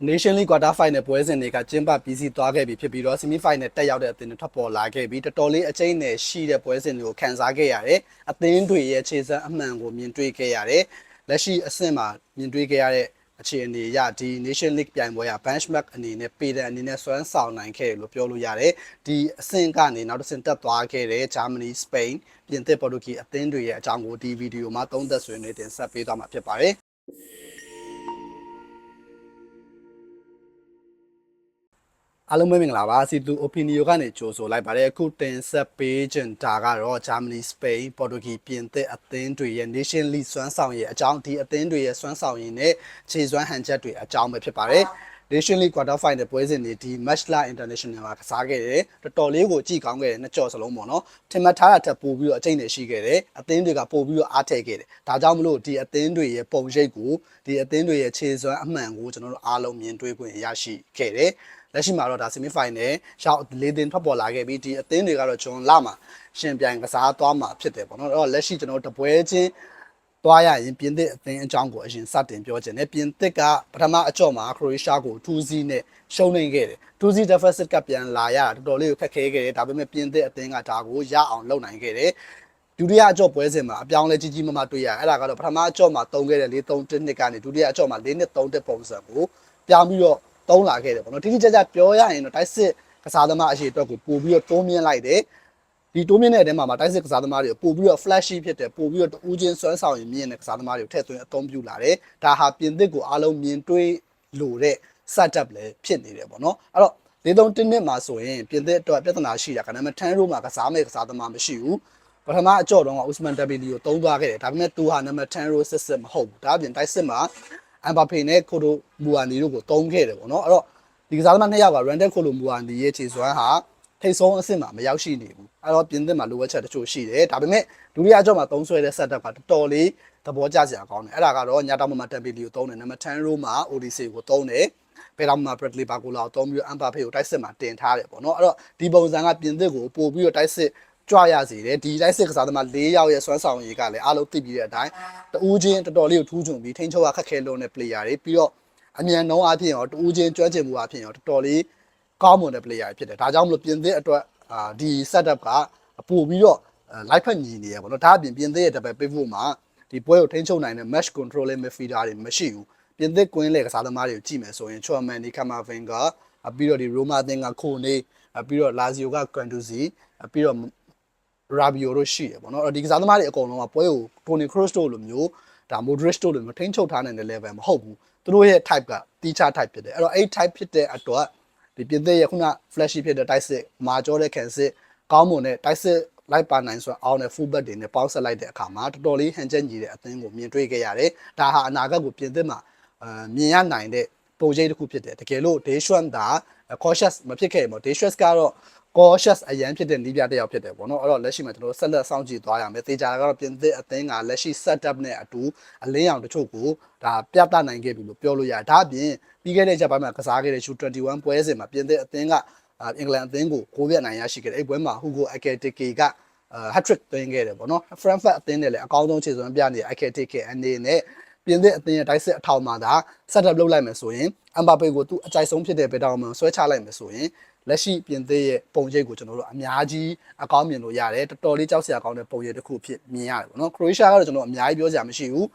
Nation League Quarter Final ပွဲစဉ်တွေကကျင်းပပြီးစီးသွားခဲ့ပြီဖြစ်ပြီးတော့ Semi Final တက်ရောက်တဲ့အသင်းတွေထွက်ပေါ်လာခဲ့ပြီးတော်တော်လေးအကျိတ်နဲ့ရှိတဲ့ပွဲစဉ်တွေကိုခံစားခဲ့ရတယ်။အသင်းတွေရဲ့ခြေစမ်းအမှန်ကိုမြင်တွေ့ခဲ့ရတယ်။လက်ရှိအဆင့်မှာမြင်တွေ့ခဲ့ရတဲ့အခြေအနေအရဒီ Nation League ပြိုင်ပွဲက benchmark အနေနဲ့ပေဒံအနေနဲ့စွမ်းဆောင်နိုင်ခဲ့တယ်လို့ပြောလို့ရတယ်။ဒီအဆင့်ကနေနောက်တစ်ဆင့်တက်သွားခဲ့တဲ့ Germany, Spain, ပြင်သစ် Portugal အသင်းတွေရဲ့အကြောင်းကိုဒီဗီဒီယိုမှာသုံးသပ်ဆွေးနွေးတင်ဆက်ပေးသွားမှာဖြစ်ပါတယ်။ အားလုံးပဲမင်္ဂလာပါစီတူ opinion ကနေကြိုဆိုလိုက်ပါတယ်အခုတင်ဆက်ပေးခြင်းဒါကတော့ Germany Spain Portugal ပြင်သစ်အသင်းတွေရဲ့ Nation League စွမ်းဆောင်ရည်အကြောင်းဒီအသင်းတွေရဲ့စွမ်းဆောင်ရည်နဲ့ခြေစွမ်းဟန်ချက်တွေအကြောင်းပဲဖြစ်ပါတယ် Nation League Quarter Final ပွဲစဉ်တွေဒီ Matchla International မှာကစားခဲ့တယ်တော်တော်လေးကိုကြည့်ကောင်းခဲ့တယ်နှစ်ကြော်စလုံးပေါ့နော်ထင်မှတ်ထားတာထပ်ပို့ပြီးတော့အကျိတ်နဲ့ရှိခဲ့တယ်အသင်းတွေကပို့ပြီးတော့အားထည့်ခဲ့တယ်ဒါကြောင့်မလို့ဒီအသင်းတွေရဲ့ပုံရိပ်ကိုဒီအသင်းတွေရဲ့ခြေစွမ်းအမှန်ကိုကျွန်တော်တို့အားလုံးမြင်တွေ့ခွင့်ရရှိခဲ့တယ် လက်ရှိမှာတော့ဒါ semi final ရှောက်၄သင်းထွက်ပေါ်လာခဲ့ပြီးဒီအသင်းတွေကတော့ကျွန်တော်လာမှာရှင်ပြိုင်ကစားသွားမှာဖြစ်တယ်ပေါ့နော်အဲ့တော့လက်ရှိကျွန်တော်တို့တပွဲချင်းသွားရရင်ပြင်သစ်အသင်းအကြောင်းကိုအရင်စတင်ပြောချင်တယ်ပြင်သစ်ကပထမအကြော့မှာခရိုအေးရှားကို2-0နဲ့ရှုံးနေခဲ့တယ်2-0 deficit ကပြန်လာရတာတော်တော်လေးကိုခက်ခဲခဲ့တယ်ဒါပေမဲ့ပြင်သစ်အသင်းကဒါကိုရအောင်လုပ်နိုင်ခဲ့တယ်ဒုတိယအကြော့ပွဲစဉ်မှာအပြောင်းလဲကြီးကြီးမားမားတွေ့ရတယ်အဲ့ဒါကတော့ပထမအကြော့မှာတုံးခဲ့တဲ့4-3နှစ်ကနေဒုတိယအကြော့မှာ4-3တဲ့ပုံစံကိုပြောင်းပြီးတော့ တုံးလာခဲ့တယ်ပေါ့နော်တိတိကျကျပြောရရင်တော့တိုက်စစ်ကစားသမားအရှိအတွက်ကိုပို့ပြီးတော့တိုးမြင့်လိုက်တယ်ဒီတိုးမြင့်တဲ့အထဲမှာမှာတိုက်စစ်ကစားသမားတွေကိုပို့ပြီးတော့ flashy ဖြစ်တယ်ပို့ပြီးတော့တူးချင်းစွမ်းဆောင်ရင်မြင့်တဲ့ကစားသမားတွေကိုထည့်သွင်းအသုံးပြုလာတယ်ဒါဟာပြင်သစ်ကိုအားလုံးမြင်တွေ့လို့တဲ့ setup လည်းဖြစ်နေတယ်ပေါ့နော်အဲ့တော့၄၃တင်းနှစ်မှာဆိုရင်ပြင်သစ်အတွက်ပြဿနာရှိတာကနမထန်းရိုးမှာကစားမဲ့ကစားသမားမရှိဘူးပထမအကြော့တုန်းက Usman Dembele ကိုတုံးသွားခဲ့တယ်ဒါပေမဲ့သူဟာနံပါတ်10 row စစ်စစ်မဟုတ်ဘူးဒါအပြင်တိုက်စစ်မှာ အမ်ဘာဖေနဲ့ကိုတိုမူအာနီတို့ကိုတုံးခဲ့တယ်ပေါ့နော်အဲ့တော့ဒီကစားသမားနှစ်ယောက်က Randall ကိုလိုမူအာနီရဲ့ခြေစွမ်းဟာထိတ်ဆုံးအဆင့်မှာမရောက်ရှိနေဘူးအဲ့တော့ပြင်သစ်မှာလိုအပ်ချက်တချို့ရှိတယ်ဒါပေမဲ့ဒုတိယအကြော့မှာသုံးဆွဲတဲ့ setup ကတော်တော်လေးသဘောကျစရာကောင်းတယ်အဲ့ဒါကတော့ညတောင်မှာ Dembele ကိုတုံးတယ်နံပါတ်10 row မှာ Odyssey ကိုတုံးတယ်ဘယ်တော့မှ Bradley Barcola ကိုတုံးပြီးအမ်ဘာဖေကိုတိုက်စစ်မှာတင်ထားတယ်ပေါ့နော်အဲ့တော့ဒီပုံစံကပြင်သစ်ကိုပို့ပြီးတော့တိုက်စစ် ကြွရစေတယ်ဒီတိုက်စစ်ကစားသမား၄ယောက်ရဲ့စွမ်းဆောင်ရည်ကလည်းအားလုံးသိပြီးတဲ့အတိုင်းတူးချင်းတော်တော်လေးကိုထူးချွန်ပြီးထိန်းချုပ်ရခက်ခဲလုံးတဲ့ player တွေပြီးတော့အမြန်နှုံးအဖြစ်ရောတူးချင်းကျွမ်းကျင်မှုအဖြစ်ရောတော်တော်လေးကောင်းမွန်တဲ့ player ဖြစ်တယ်ဒါကြောင့်မလို့ပြင်သစ်အတွက်အာဒီ setup ကပို့ပြီးတော့ live ဖက်ညီနေရပေါ့နော်ဒါအပြင်ပြင်သစ်ရဲ့ double pivot မှာဒီပွဲကိုထိန်းချုပ်နိုင်တဲ့ match control လေး midfielder တွေမရှိဘူးပြင်သစ်ကွင်းလေကစားသမားတွေကိုကြည့်မယ်ဆိုရင် Chouamani, Camavinga ပြီးတော့ဒီ Roma အသင်းကခိုနေပြီးတော့ Lazio က Guendouzi ပြီးတော့ Rabiot တို့ရှိတယ်ပေါ့နော်အဲ့ဒီကစားသမားတွေအကုန်လုံးကပွဲကို Toni Kroos တို့လိုမျိုးဒါ Modric တို့လိုမျိုးထိန်းချုပ်ထားနိုင်တဲ့ level မဟုတ်ဘူးသူတို့ရဲ့ type ကတီးခြား type ဖြစ်တယ်အဲ့တော့အဲ့ type ဖြစ်တဲ့အတွက်ဒီပြင်သစ်ရဲ့ခုန flashy ဖြစ်တဲ့တိုက်စစ်မာကျော်တဲ့ခံစစ်ကောင်းမွန်တဲ့တိုက်စစ်လိုက်ပါနိုင်ဆိုအောင်တဲ့ full back တွေနဲ့ပေါင်းဆက်လိုက်တဲ့အခါမှာတော်တော်လေးဟန်ချက်ညီတဲ့အသင်းကိုမြင်တွေ့ခဲ့ရတယ်ဒါဟာအနာဂတ်ကိုပြင်သစ်မှာအာမြင်ရနိုင်တဲ့ပုံရိပ်တစ်ခုဖြစ်တယ်တကယ်လို့ Day Shwan ဒါ cautious မဖြစ်ခဲ့ဘူး Day Shwan ကတော့ cautious အရန်ဖြစ်တဲ့နီးပြတစ်ယောက်ဖြစ်တယ်ပေါ့နော်အဲ့တော့လက်ရှိမှာကျွန်တော်ဆက်လက်စောင့်ကြည့်သွားရမယ်တေချာကတော့ပြင်သစ်အသင်းကလက်ရှိ setup နဲ့အတူအလင်းအောင်တချို့ကိုဒါပြသနိုင်ခဲ့ပြီလို့ပြောလို့ရတယ်ဒါအပြင်ပြီးခဲ့တဲ့ချက်ပိုင်းမှာကစားခဲ့တဲ့ U21 ပွဲစဉ်မှာပြင်သစ်အသင်းကအင်္ဂလန်အသင်းကိုကိုးပြတ်နိုင်ရရှိခဲ့တယ်အဲ့ပွဲမှာ Hugo Ekitike ကအာ hat trick သွင်းခဲ့တယ်ပေါ့နော် Frankfurt အသင်းနဲ့လည်းအကောင်းဆုံးခြေစွမ်းပြနေတဲ့ Ekitike အနေနဲ့ပြင်သစ်အသင်းရဲ့တိုက်စစ်အထောက်မှာဒါ setup လုပ်လိုက်မယ်ဆိုရင်အမ်ဘာပေကိုသူအကြိုက်ဆုံးဖြစ်တဲ့ဘယ်တောင်မှဆွဲချလိုက်မယ်ဆိုရင် လက်ရှိပြင်သစ်ရဲ့ပုံရိပ်ကိုကျွန်တော်တို့အများကြီးအကောင်းမြင်လို့ရတယ်တော်တော်လေးကြောက်စရာကောင်းတဲ့ပုံရိပ်တစ်ခုဖြစ်မြင်ရတယ်ပေါ့နော်ခရိုအေးရှားကတော့ကျွန်တော်အများကြီးပြောစရာမရှိဘူး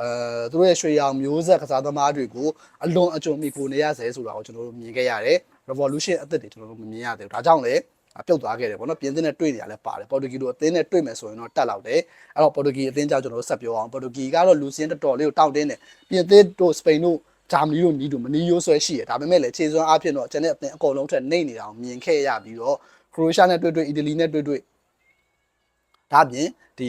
အဲသူတို့ရဲ့ရွှေရောင်မျိုးဆက်ကစားသမားတွေကိုအလွန်အကျွံမိကိုနေရဆဲဆိုတာကိုကျွန်တော်တို့မြင်ခဲ့ရတယ် revolution အသစ်တွေကျွန်တော်တို့မမြင်ရသေးဘူးဒါကြောင့်လည်းပြုတ်သွားခဲ့တယ်ပေါ့နော်ပြင်သစ်နဲ့တွေ့နေရလဲပါတယ်ပေါ်တူဂီလိုအသင်းနဲ့တွေ့မယ်ဆိုရင်တော့တက်လောက်တယ်အဲ့တော့ပေါ်တူဂီအသင်းကြောင့်ကျွန်တော်တို့ဆက်ပြောအောင်ပေါ်တူဂီကတော့လူစင်းတော်တော်လေးကိုတောင့်တင်းတယ်ပြင်သစ်တို့စပိန်တို့ ဂျာမနီတို့နီးတို့မနီးရိုးဆွဲရှိရဒါပေမဲ့လည်းခြေစွမ်းအဖြစ်တော့ကျွန်တော်အသင်းအကုန်လုံးထက်နှိမ့်နေတာကိုမြင်ခဲ့ရပြီးတော့ခရိုအေးရှားနဲ့တွေ့တွေ့အီတလီနဲ့တွေ့တွေ့ဒါအပြင်ဒီ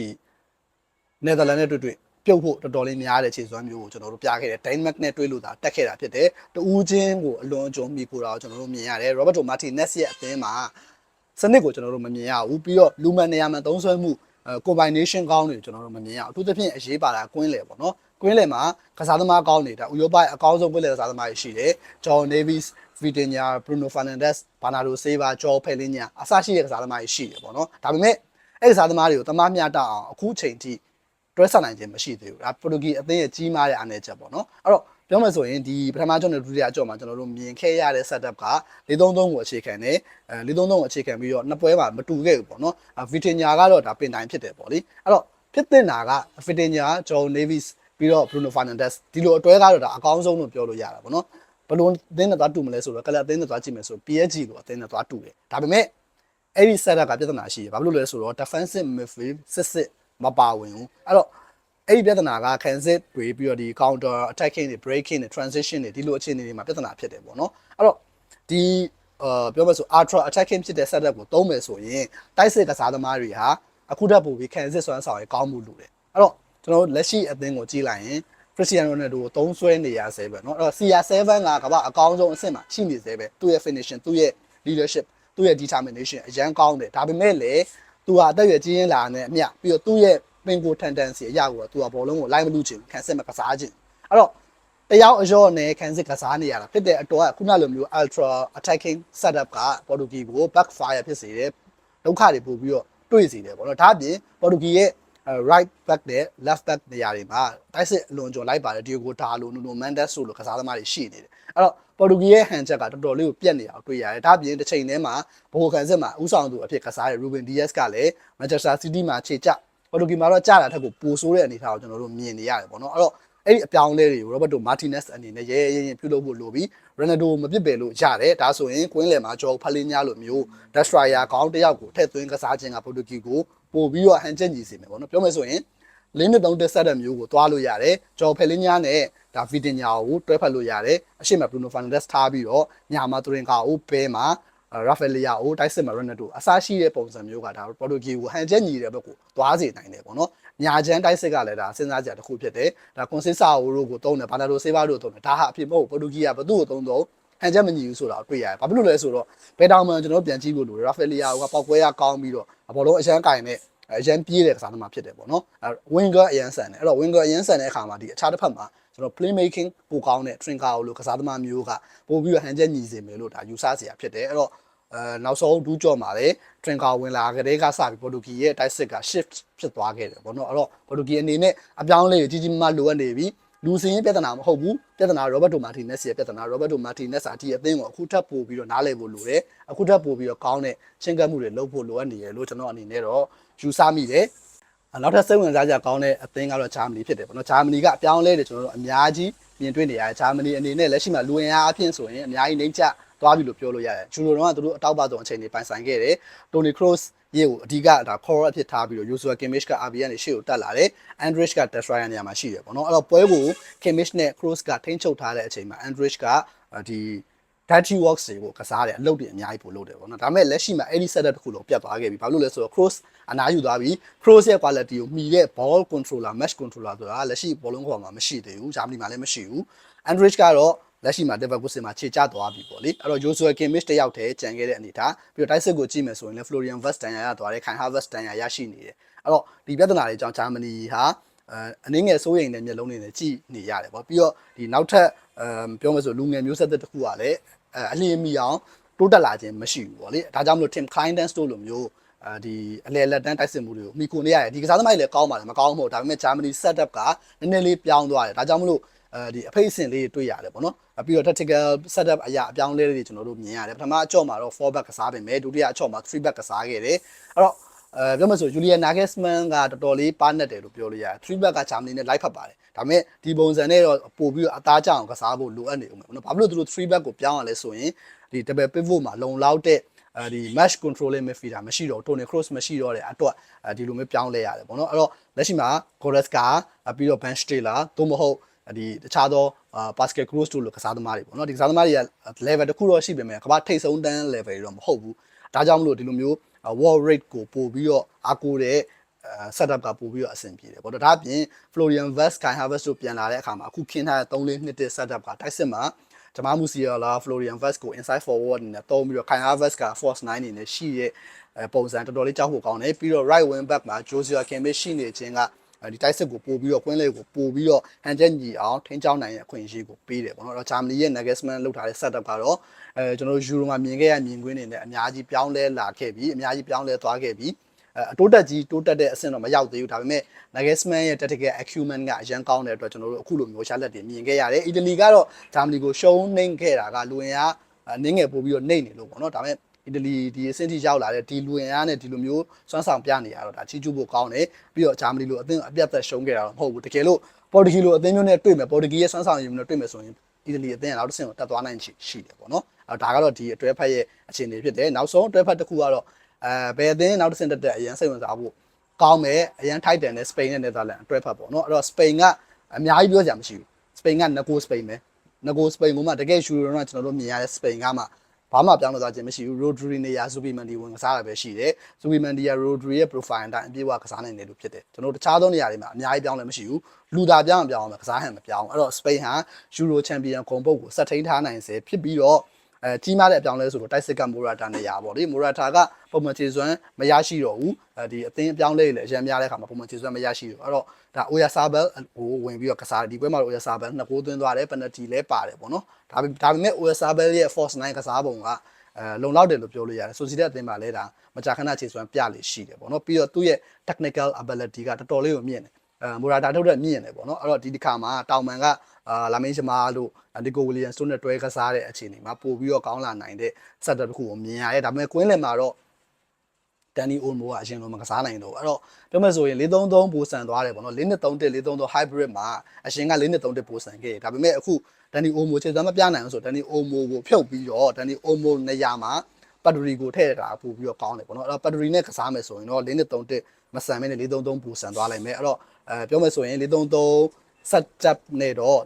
နယ်သာလန်နဲ့တွေ့တွေ့ပြုတ်ဖို့တော်တော်လေးများတဲ့ခြေစွမ်းမျိုးကိုကျွန်တော်တို့ပြခဲ့တယ်ဒိုင်းမက်နဲ့တွေ့လို့သာတက်ခဲ့တာဖြစ်တယ်တူးချင်းကိုအလွန်အကျွံမိခိုတာကိုကျွန်တော်တို့မြင်ရတယ်ရောဘတ်တိုမာတီနက်စ်ရဲ့အသင်းမှာစနစ်ကိုကျွန်တော်တို့မမြင်ရဘူးပြီးတော့လူမန်နေရာမှာသုံးဆွဲမှုအဲ combination ကောင်းတွေကျွန်တော်တို့မမြင်ရဘူးအထူးသဖြင့်အရေးပါတာကွင်းလေပေါ့နော် ကွင်းလေမှာကစားသမားကောင်းနေတာဥရောပအကောင်းဆုံးကွင်းလေကစားသမားတွေရှိတယ်ဂျော်နေဗီစ်ဗီတင်ညာဘရူနိုဖာနန်ဒက်စ်ဘာနာဒိုဆေးဘာဂျော်ဖယ်လင်းညာအစရှိတဲ့ကစားသမားတွေရှိတယ်ပေါ့နော်ဒါပေမဲ့အဲ့ကစားသမားတွေကိုတမမျှတအောင်အခုချိန်ထိတွဲဆက်နိုင်ခြင်းမရှိသေးဘူးဒါပိုတူဂီအသင်းရဲ့ကြီးမားတဲ့အနေချက်ပေါ့နော်အဲ့တော့ပြောမှဆိုရင်ဒီပထမကြောနဲ့ဒုတိယကြောမှာကျွန်တော်တို့မြင်ခဲ့ရတဲ့ setup က433ကိုအခြေခံတယ်အဲ433ကိုအခြေခံပြီးတော့နှစ်ပွဲမှာမတူခဲ့ဘူးပေါ့နော်ဗီတင်ညာကတော့ဒါပင်တိုင်းဖြစ်တယ်ပေါ့လေအဲ့တော့ဖြစ်တဲ့နာကဗီတင်ညာဂျော်နေဗစ် ပြီးတော့ Bruno Fernandes ဒီလိုအတွဲကတော့ဒါအကောင်းဆုံးလို့ပြောလို့ရတာပေါ့နော်ဘလို့အသင်းနဲ့သွားတူမလဲဆိုတော့ကလပ်အသင်းနဲ့သွားကြည့်မယ်ဆို PSG လို့အသင်းနဲ့သွားတူတယ်ဒါပေမဲ့အဲ့ဒီ setup ကပြဿနာရှိတယ်ဘာဖြစ်လို့လဲဆိုတော့ defensive midfield စစ်စစ်မပါဝင်ဘူးအဲ့တော့အဲ့ဒီပြဿနာကခံစစ်တွေပြီးတော့ဒီ counter attacking တွေ breaking တွေ transition တွေဒီလိုအခြေအနေတွေမှာပြဿနာဖြစ်တယ်ပေါ့နော်အဲ့တော့ဒီအာပြောမယ်ဆို ultra attacking ဖြစ်တဲ့ setup ကိုသုံးမယ်ဆိုရင်တိုက်စစ်ကစားသမားတွေဟာအခုတက်ပို့ပြီးခံစစ်စွမ်းဆောင်ရကောင်းမှုလို့တယ်အဲ့တော့ ကျွန်တော်တို့လက်ရှိအသင်းကိုကြည့်လိုက်ရင် Cristiano Ronaldo ကိုသုံးဆွဲနေရဆဲပဲเนาะအဲ့တော့ CR7 ကကမ္ဘာအကောင်းဆုံးအဆင့်မှာရှိနေဆဲပဲသူ့ရဲ့ finishing သူ့ရဲ့ leadership သူ့ရဲ့ determination အရန်ကောင်းတယ်ဒါပေမဲ့လည်းသူဟာအသက်အရွယ်ကြီးရင်းလာတဲ့အမျှပြီးတော့သူ့ရဲ့ပင်ကို tendency အရာကိုတော့သူကဘောလုံးကိုလိုက်မလူချင်ခံစစ်မကစားချင်အဲ့တော့တယောက်အရော့နဲ့ခံစစ်ကစားနေရတာဖြစ်တဲ့အတွက်ခုနလိုမျိုး ultra attacking setup ကပေါ်တူဂီကို backfire ဖြစ်စေတယ်ဒုက္ခတွေပို့ပြီးတော့တွေ့စေတယ်ပေါ့နော်ဒါအပြင်ပေါ်တူဂီရဲ့ right back နဲ့ left back နေရာတွေမှာတိုက်စစ်အလွန်ကျော်လိုက်ပါတယ်ဒီကိုဒါလိုနူနိုမန်ဒက်ဆိုလိုကစားသမားတွေရှိနေတယ်အဲ့တော့ပေါ်တူဂီရဲ့ဟန်ချက်ကတော်တော်လေးကိုပြက်နေတာတွေ့ရတယ်ဒါအပြင်တစ်ချိန်တည်းမှာဘိုခံစစ်မှာဥဆောင်သူအဖြစ်ကစားတဲ့ Ruben Dias ကလည်း Manchester City မှာခြေကျပေါ်တူဂီမှာတော့ကြာတာထက်ကိုပိုဆိုးတဲ့အနေအထားကိုကျွန်တော်တို့မြင်နေရတယ်ပေါ့နော်အဲ့တော့အဲ့ဒီအပြောင်းလဲတွေကို Roberto Martinez အနေနဲ့ရဲရဲရင်ပြုလုပ်ဖို့လိုပြီး Ronaldo မပြစ်ပယ်လို့ရတယ်ဒါဆိုရင်ကွင်းလယ်မှာကျော်ဖလင်းညာလိုမျိုး Destroyer ခေါင်းတစ်ယောက်ကိုထည့်သွင်းကစားခြင်းကပေါ်တူဂီကို ပို့ပြီးတော့ဟန်ချက်ညီစေမယ်ပေါ့နော်ပြောမယ်ဆိုရင်လင်းနှစ်သုံးတက်ဆက်တဲ့မျိုးကိုသွားလို့ရတယ်ကျော်ဖလင်းညာနဲ့ဒါဗီတင်ညာကိုတွဲဖက်လို့ရတယ်အရှိမ Bruno Fernandes ထားပြီးတော့ညာမှာသူရင်ကာကိုဘဲမှာရာဖယ်လီယာကိုတိုက်စစ်မှာရိုနယ်ဒိုအစားရှိတဲ့ပုံစံမျိုးကဒါပေါ်တူဂီကိုဟန်ချက်ညီတဲ့ဘက်ကိုသွားစေနိုင်တယ်ပေါ့နော်ညာချမ်းတိုက်စစ်ကလည်းဒါစဉ်းစားကြတစ်ခုဖြစ်တယ်ဒါကွန်စစ်ဆာအိုတို့ကိုတုံးတယ်ဘာသာတို့ဆေးဘာတို့တုံးတယ်ဒါဟာအဖြစ်မဟုတ်ပေါ်တူဂီကဘသူ့ကိုတုံးတော့ ဟန်ချက်မညီဘူးဆိုတာတွေ့ရတယ်ဘာဖြစ်လို့လဲဆိုတော့ဘယ်တောင်မှကျွန်တော်ပြန်ကြည့်ဖို့လိုရာဖယ်လီယာကပောက်ကွဲရကောင်းပြီးတော့ဘောလုံးအရန်ကင်နဲ့အရန်ပြေးတဲ့ကစားသမားဖြစ်တယ်ပေါ့နော်အဲ winger အရန်ဆန်တယ်အဲ့တော့ winger အရန်ဆန်တဲ့အခါမှာဒီအခြားတစ်ဖက်မှာကျွန်တော် play making ပိုကောင်းတဲ့ trinker လို့ကစားသမားမျိုးကပို့ပြီးတော့ဟန်ချက်ညီစေမယ်လို့ဒါယူဆစရာဖြစ်တယ်အဲ့တော့အဲနောက်ဆုံးဒူးကြော့မှာလေထရင်ကာဝင်လာကြတဲ့ကစပြီးပေါ်တူဂီရဲ့တိုက်စစ်က shift ဖြစ်သွားခဲ့တယ်ပေါ့နော်အဲ့တော့ပေါ်တူဂီအနေနဲ့အပြောင်းလဲကြီးကြီးမားမားလိုအပ်နေပြီ လူစင်းရဲ့ပြဿနာမဟုတ်ဘူးပြဿနာရောဘတ်တိုမာတီနက်စ်ရဲ့ပြဿနာရောဘတ်တိုမာတီနက်စ်အတီအသင်းကိုအခုထပ်ပို့ပြီးတော့နားလည်ဖို့လိုတယ်အခုထပ်ပို့ပြီးတော့ကောင်းတဲ့ရှင်းကပ်မှုတွေလုပ်ဖို့လိုအပ်နေတယ်လို့ကျွန်တော်အနေနဲ့တော့ယူဆမိတယ်နောက်ထပ်စိတ်ဝင်စားကြကောင်းတဲ့အသင်းကတော့ဂျာမနီဖြစ်တယ်ပေါ့နော်ဂျာမနီကအပြောင်းလဲတယ်ကျွန်တော်တို့အများကြီးမြင်တွေ့နေရတယ်ဂျာမနီအနေနဲ့လက်ရှိမှာလူဝင်အားအဖြစ်ဆိုရင်အများကြီးနှိမ့်ချသွားပြီလို့ပြောလို့ရတယ်ဂျူရိုတော့ကသူတို့အတောက်ပါဆုံးအချိန်တွေပိုင်ဆိုင်ခဲ့တယ်တိုနီခရို့စ် ရေကိုအဓိကဒါ core အဖြစ်ထားပြီးတော့ Joshua Kimmich က RB ကနေရှေ့ကိုတက်လာတယ် Andrich က Destroyer နေရာမှာရှိတယ်ပေါ့နော်အဲ့တော့ပွဲကို Kimmich နဲ့ Kroos ကထိန်းချုပ်ထားတဲ့အချိန်မှာ Andrich ကဒီ dirty works တွေကိုကစားတယ်အလုပ်တွေအများကြီးပို့လုပ်တယ်ပေါ့နော်ဒါပေမဲ့လက်ရှိမှာအဲ့ဒီ setup တစ်ခုလုံးပြတ်သွားခဲ့ပြီဘာလို့လဲဆိုတော့ cross အနားယူသွားပြီ cross ရဲ့ quality ကိုမှီတဲ့ ball controller match controller ဆိုတာလက်ရှိဘောလုံးခေါ်မှာမရှိသေးဘူးဂျာမနီမှာလည်းမရှိဘူး Andrich ကတော့ လက်ရှိမှာ Leverkusen မှာခြေချသွားပြီပေါ့လေအဲ့တော့ Joshua Kimmich တယောက်တည်းကြံခဲ့တဲ့အနေထားပြီးတော့တိုက်စစ်ကိုကြည့်မယ်ဆိုရင်လည်း Florian Wirtz တန်ရာရသွားတယ် Kai Havertz တန်ရာရရှိနေတယ်အဲ့တော့ဒီပြဿနာတွေကြောင့်ဂျာမနီဟာအဲအနည်းငယ်စိုးရိမ်တဲ့မျက်လုံးတွေနဲ့ကြည့်နေရတယ်ပေါ့ပြီးတော့ဒီနောက်ထပ်အဲပြောမယ်ဆိုလူငယ်မျိုးဆက်တစ်ခုကလည်းအဲအလျင်မီအောင်တိုးတက်လာခြင်းမရှိဘူးပေါ့လေဒါကြောင့်မလို့ Tim Kleindan တို့လိုမျိုးအဲဒီအလဲလက်တန်းတိုက်စစ်မှုတွေကိုမိကိုနေရတယ်ဒီကစားသမားတွေလည်းကောင်းပါတယ်မကောင်းမဟုတ်ဒါပေမဲ့ဂျာမနီ setup ကနည်းနည်းလေးပြောင်းသွားတယ်ဒါကြောင့်မလို့ အဲဒီအဖိတ်အစင်လေးတွေ့ရတယ်ပေါ့နော်ပြီးတော့ tactical setup အရာအပြောင်းလဲတွေကျွန်တော်တို့မြင်ရတယ်ပထမအကြော့မှာတော့4 back ကစားပြင်မယ်ဒုတိယအကြော့မှာ3 back ကစားခဲ့တယ်အဲ့တော့အဲပြောမှဆို Julian Nagelsmann ကတော်တော်လေးပါနေတယ်လို့ပြောလို့ရတယ်3 back ကဂျာမနီနဲ့လိုက်ဖက်ပါတယ်ဒါပေမဲ့ဒီပုံစံနဲ့တော့ပို့ပြီးတော့အသားကျအောင်ကစားဖို့လိုအပ်နေဦးမယ်နော်ဘာဖြစ်လို့သူတို့3 back ကိုပြောင်းရလဲဆိုရင်ဒီ double pivot မှာလုံလောက်တဲ့အဲဒီ match controlling midfielder မရှိတော့ Toni Kroos မရှိတော့တဲ့အတွက်ဒီလိုမျိုးပြောင်းလဲရတယ်ပေါ့နော်အဲ့တော့လက်ရှိမှာ Goretzka ပြီးတော့ Ben Stiller သို့မဟုတ် ဒီတခြားသောဘာစကက်ကရိုးစ်တို့လိုကစားသမားတွေပေါ့နော်ဒီကစားသမားတွေက level တစ်ခုတော့ရှိပေမဲ့ကမ္ဘာထိပ်ဆုံးတန်း level တွေတော့မဟုတ်ဘူးဒါကြောင့်မလို့ဒီလိုမျိုး wall rate ကိုပို့ပြီးတော့အားကိုးတဲ့ setup ကပို့ပြီးတော့အဆင်ပြေတယ်ပေါ့နော်ဒါအပြင် Florian Wirtz Kai Havertz တို့ပြန်လာတဲ့အခါမှာအခုခင်းထားတဲ့3လေးနှစ်တဲ့ setup ကတိုက်စစ်မှာဂျမားမူစီယာလာ Florian Wirtz ကို inside forward နဲ့တုံးပြီးတော့ Kai Havertz က force 9အနေနဲ့ရှိတဲ့ပုံစံတော်တော်လေးကြောက်ဖို့ကောင်းတယ်ပြီးတော့ right wing back မှာ Joshua Kimmich ရှိနေခြင်းက ဒီတိုက်စစ်ကိုပို့ပြီးတော့ကွင်းလေးကိုပို့ပြီးတော့ဟန်ချက်ညီအောင်ထိန်းချောင်းနိုင်တဲ့အခွင့်အရေးကိုပေးတယ်ပေါ့နော်။တော့ဂျာမနီရဲ့ Nagelsmann လုပ်ထားတဲ့ setup ကတော့အဲကျွန်တော်တို့ယူရိုမှာမြင်ခဲ့ရမြင်ကွင်းနေနဲ့အများကြီးပြောင်းလဲလာခဲ့ပြီးအများကြီးပြောင်းလဲသွားခဲ့ပြီးအတိုးတက်ကြီးတိုးတက်တဲ့အဆင့်တော့မရောက်သေးဘူးဒါပေမဲ့ Nagelsmann ရဲ့ tactical acumen ကအရန်ကောင်းတဲ့အတွက်ကျွန်တော်တို့အခုလိုမျိုးရှာလက်တွေမြင်ခဲ့ရတယ်အီတလီကတော့ဂျာမနီကိုရှုံးနှိမ့်ခဲ့တာကလူဝင်အားနင်းငယ်ပို့ပြီးတော့နှိမ့်နေလို့ပေါ့နော်ဒါပေမဲ့ အီတလီဒီအဆင့်ထိရောက်လာတဲ့ဒီလူဝင်အားနဲ့ဒီလိုမျိုးစွမ်းဆောင်ပြနေရတော့ဒါချီးကျူးဖို့ကောင်းတယ်ပြီးတော့ဂျာမနီလိုအသင်းအပြတ်သက်ရှုံးခဲ့တာတော့မဟုတ်ဘူးတကယ်လို့ပေါ်တူဂီလိုအသင်းမျိုးနဲ့တွေ့မယ်ပေါ်တူဂီရဲ့စွမ်းဆောင်ရည်မျိုးနဲ့တွေ့မယ်ဆိုရင်အီတလီအသင်းကနောက်တစ်ဆင့်ကိုတက်သွားနိုင်ချေရှိတယ်ပေါ့နော်အဲဒါကတော့ဒီအတွဲဖက်ရဲ့အခြေအနေဖြစ်တယ်နောက်ဆုံးအတွဲဖက်တစ်ခုကတော့အဲဘယ်အသင်းနောက်တစ်ဆင့်တက်တဲ့အရင်စိတ်ဝင်စားဖို့ကောင်းမယ်အရင်ထိုက်တယ်နဲ့စပိန်နဲ့နယ်သာလန်အတွဲဖက်ပေါ့နော်အဲ့တော့စပိန်ကအများကြီးပြောကြမှာမရှိဘူးစပိန်ကငကိုစပိန်ပဲငကိုစပိန်ကမှတကယ်ရှူရောတော့ကျွန်တော်တို့မြင်ရတဲ့စပိန်ကမှ ဘာမှပြောင်းလဲသွားခြင်းမရှိဘူးရိုဒရီနေယာဇူဘီမန်ဒီဝင်ကစားတာပဲရှိတယ်ဇူဘီမန်ဒီယာရိုဒရီရဲ့ profile အတိုင်းအပြည့်အဝကစားနိုင်တယ်လို့ဖြစ်တယ်ကျွန်တော်တခြားသောနေရာတွေမှာအများကြီးပြောင်းလဲမရှိဘူးလူသားပြောင်းပြောင်းအောင်ကစားဟန်မပြောင်းအဲ့တော့စပိန်ဟာယူရိုချန်ပီယံဂုံပုတ်ကိုဆက်ထိန်ထားနိုင်စေဖြစ်ပြီးတော့အဲကြီးမားတဲ့အပြောင်းလဲဆိုတော့တိုက်စစ်ကမိုရာတာနေရာပေါ့လေမိုရာတာကပုံမှန်ခြေစွမ်းမရရှိတော့ဘူးအဲဒီအသင်းအပြောင်းလဲတွေလည်းအရင်များတဲ့အခါမှာပုံမှန်ခြေစွမ်းမရရှိတော့အဲ့တော့ ဒါအိုယာဆာဘယ်ကိုဝင်ပြီးတော့ကစားတယ်ဒီပွဲမှာအိုယာဆာဘယ်နှစ်ကိုးသွင်းသွားတယ်ပယ်နတီလည်းပါတယ်ပေါ့နော်ဒါပေဒါပေမဲ့အိုယာဆာဘယ်ရဲ့ force 9ကစားပုံကအဲလုံလောက်တယ်လို့ပြောလို့ရတယ်ဆိုစီတဲ့အသင်းမှာလည်းဒါမကြာခဏခြေစွမ်းပြလေရှိတယ်ပေါ့နော်ပြီးတော့သူ့ရဲ့ technical ability ကတော်တော်လေးကိုမြင့်တယ်အဲမိုရာတာထုတ်တဲ့မြင့်တယ်ပေါ့နော်အဲ့တော့ဒီတစ်ခါမှာတောင်မန်ကအာလာမင်းရှမားလို့ဒီကိုဝီလီယံစတိုးနဲ့တွဲကစားတဲ့အခြေအနေမှာပို့ပြီးတော့ကောင်းလာနိုင်တဲ့စက်တက်တစ်ခုကိုမြင်ရတယ်ဒါပေမဲ့ကွင်းလင်မှာတော့ ဒန်နီအိုမိုကအရင်လိုမကစားနိုင်တော့ဘူးအဲ့တော့ပြောမယ်ဆိုရင်433ပိုဆန်သွားတယ်ပေါ့နော်433 433 hybrid မှာအရှင်က433ပိုဆန်ခဲ့တယ်ဒါပေမဲ့အခုဒန်နီအိုမိုခြေစမ်းမပြနိုင်အောင်ဆိုဒန်နီအိုမိုကိုဖြုတ်ပြီးတော့ဒန်နီအိုမိုနေရာမှာပတ်ဒရီကိုထည့်တာပို့ပြီးတော့ကောင်းတယ်ပေါ့နော်အဲ့တော့ပတ်ဒရီနဲ့ကစားမယ်ဆိုရင်တော့433မဆန်မဲနဲ့433ပိုဆန်သွားလိုက်မယ်အဲ့တော့အဲပြောမယ်ဆိုရင်433 setup နဲ့တော့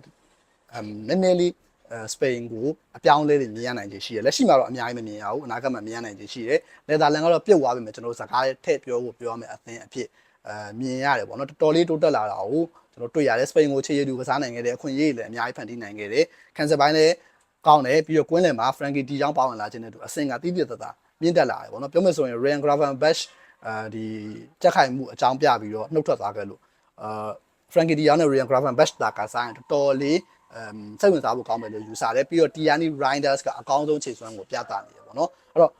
အမ်နည်းနည်းလေးအဲ စပိန်ကိုအပြောင်းလဲတွေမြင်ရနိုင်ခြေရှိတယ်လက်ရှိမှာတော့အများကြီးမမြင်ရဘူးအနာဂတ်မှာမြင်ရနိုင်ခြေရှိတယ်နယ်သာလန်ကတော့ပြုတ်သွားပြီမယ်ကျွန်တော်တို့စကားထည့်ပြောဖို့ပြောရမယ်အသင်းအဖြစ်အဲမြင်ရတယ်ပေါ့နော်တော်တော်လေးတိုးတက်လာတာကိုကျွန်တော်တွေ့ရတယ်စပိန်ကိုခြေရည်တူကစားနိုင်ခဲ့တယ်အခွင့်အရေးလည်းအများကြီးဖန်တီးနိုင်ခဲ့တယ်ကန်ဆယ်ပိုင်းလည်းကောင်းတယ်ပြီးတော့ကွင်းလယ်မှာ Frankie De Jong ပါဝင်လာခြင်းနဲ့တူအဆင့်ကတိတိတသားမြင့်တက်လာတယ်ပေါ့နော်ပြောမယ်ဆိုရင် Ryan Gravenberch အဲဒီကြက်ခိုင်မှုအကြောင်းပြပြီးတော့နှုတ်ထွက်သွားခဲ့လို့အာ Frankie De Jong နဲ့ Ryan Gravenberch တာကစားရင်တော်တော်လေးအမ် စိတ်ဝင်စားဖို့ကောင်းမယ်လို့ယူဆတယ်ပြီးတော့ Tiani Reinders ကအကောင်းဆုံးခြေစွမ်းကိုပြသနေတယ်ပေါ့နော်အဲ့တော့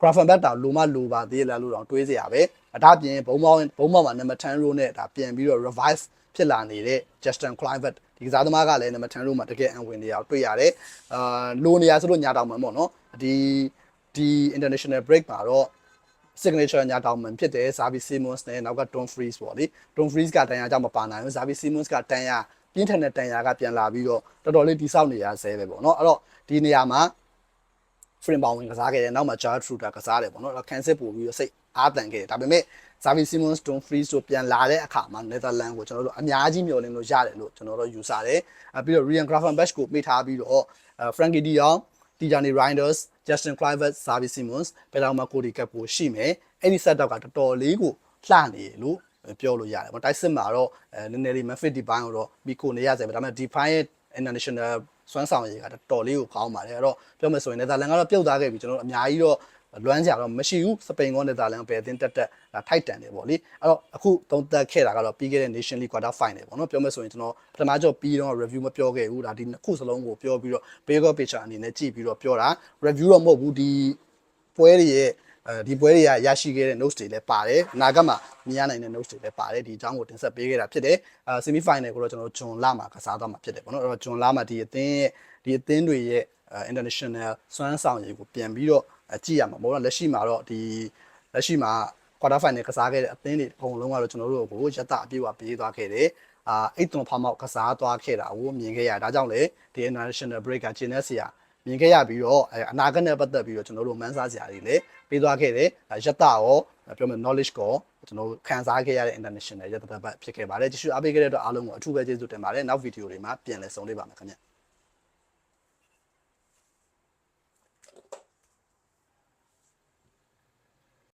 Gravenberch တာလိုမလိုပါသေးလားလို့တော့တွေးစရာပဲအဒါပြင်ဘုံမောင်းဘုံမောင်းမှာ number 10 row နဲ့ဒါပြန်ပြီးတော့ revive ဖြစ်လာနေတဲ့ Justin Kluivert ဒီကစားသမားကလည်း number 10 row မှာတကယ်အဝင်နေရအောင်တွေ့ရတယ်အာလိုနေရဆိုလို့ညာတောင်မှန်ပေါ့နော်ဒီဒီ international break မှာတော့ signature ညာတောင်မှန်ဖြစ်တယ် Xavi Simons နဲ့နောက်က Tom Fries ပေါ့လေ Tom Fries ကတန်ရာကြောင့်မပါနိုင်ဘူး Xavi Simons ကတန်ရာ ပြင်းထန်တဲ့တန်ရာကပြန်လာပြီးတော့တော်တော်လေးတိဆောက်နေရဆဲပဲပေါ့နော်အဲ့တော့ဒီနေရာမှာ frame ပေါင်းဝင်ကစားခဲ့တယ်နောက်မှာ Jar Truder ကစားတယ်ပေါ့နော်အဲ့တော့ cancel ပို့ပြီးတော့စိတ်အားတန်ခဲ့တယ်ဒါပေမဲ့ Xavi Simons Tom Fries တို့ပြန်လာတဲ့အခါမှာ Netherlands ကိုကျွန်တော်တို့အများကြီးမျှော်လင့်လို့ရတယ်လို့ကျွန်တော်တို့ယူဆတယ်အဲပြီးတော့ Ryan Gravenberch ကိုမိထားပြီးတော့ Frankie De Jong Tijani Reinders Justin Kluivert Xavi Simons ဘယ်တော့မှကိုဒီကပ်ကိုရှိမယ်အဲ့ဒီ setup ကတော်တော်လေးကိုလှနေလို့ ပြောလို့ရတယ်ပေါ့တိုက်စစ်မှာတော့အဲနည်းနည်းလေး Memphis Depay ကိုတော့မိကိုနေရစေပဲဒါပေမဲ့ Depay ရဲ့ international စွမ်းဆောင်ရည်ကတော်တော်လေးကိုကောင်းပါတယ်အဲ့တော့ပြောမယ်ဆိုရင်နယ်သာလန်ကတော့ပြုတ်သားခဲ့ပြီကျွန်တော်တို့အများကြီးတော့လွမ်းကြတော့မရှိဘူးစပိန်ကောနယ်သာလန်ပဲအသင်းတက်တက်ဒါထိုက်တန်တယ်ပေါ့လေအဲ့တော့အခုသုံးသက်ခဲ့တာကတော့ပြီးခဲ့တဲ့ Nation League Quarter Final ပေါ့နော်ပြောမယ်ဆိုရင်ကျွန်တော်ပထမကြောပြီးတော့ review မပြောခဲ့ဘူးဒါဒီနှစ်ခုစလုံးကိုပြောပြီးတော့ Bigger Picture အနေနဲ့ကြည့်ပြီးတော့ပြောတာ review တော့မဟုတ်ဘူးဒီပွဲတွေရဲ့ အဲဒီပွဲတွေကရရှိခဲ့တဲ့ notes တွေလည်းပါတယ်အနာဂတ်မှာမြင်ရနိုင်တဲ့ notes တွေလည်းပါတယ်ဒီအကြောင်းကိုတင်ဆက်ပေးခဲ့တာဖြစ်တယ်အာ semi final ကိုတော့ကျွန်တော်ဂျွန်လာမှာကစားသွားမှာဖြစ်တယ်ပေါ့နော်အဲ့တော့ဂျွန်လာမှာဒီအသင်းရဲ့ဒီအသင်းတွေရဲ့ international စွမ်းဆောင်ရည်ကိုပြန်ပြီးတော့ကြည့်ရမှာပေါ့နော်လက်ရှိမှာတော့ဒီလက်ရှိမှာ quarter final ကစားခဲ့တဲ့အသင်းတွေအကုန်လုံးကတော့ကျွန်တော်တို့ကိုရတအပြည့်အဝပေးသွားခဲ့တယ်အာအိတ်သွန်ဖောက်မောက်ကစားသွားခဲ့တာကိုမြင်ခဲ့ရဒါကြောင့်လေဒီ international break ကကျင်းနေစရာ မြင်ခဲ့ရပြီးတော့အဲအနာဂတ်နဲ့ပတ်သက်ပြီးတော့ကျွန်တော်တို့မန်းစားစရာတွေလည်းပေးသွားခဲ့တယ်ရတရောပြောမယ် knowledge ကိုကျွန်တော်ခံစားခဲ့ရတဲ့ international ရတပတ်ဖြစ်ခဲ့ပါတယ်ကြည့်ရှုအားပေးခဲ့တဲ့အတွက်အားလုံးကိုအထူးပဲကျေးဇူးတင်ပါတယ်နောက်ဗီဒီယိုတွေမှာပြန်လည်ဆုံလေးပါမယ်ခင်ဗျ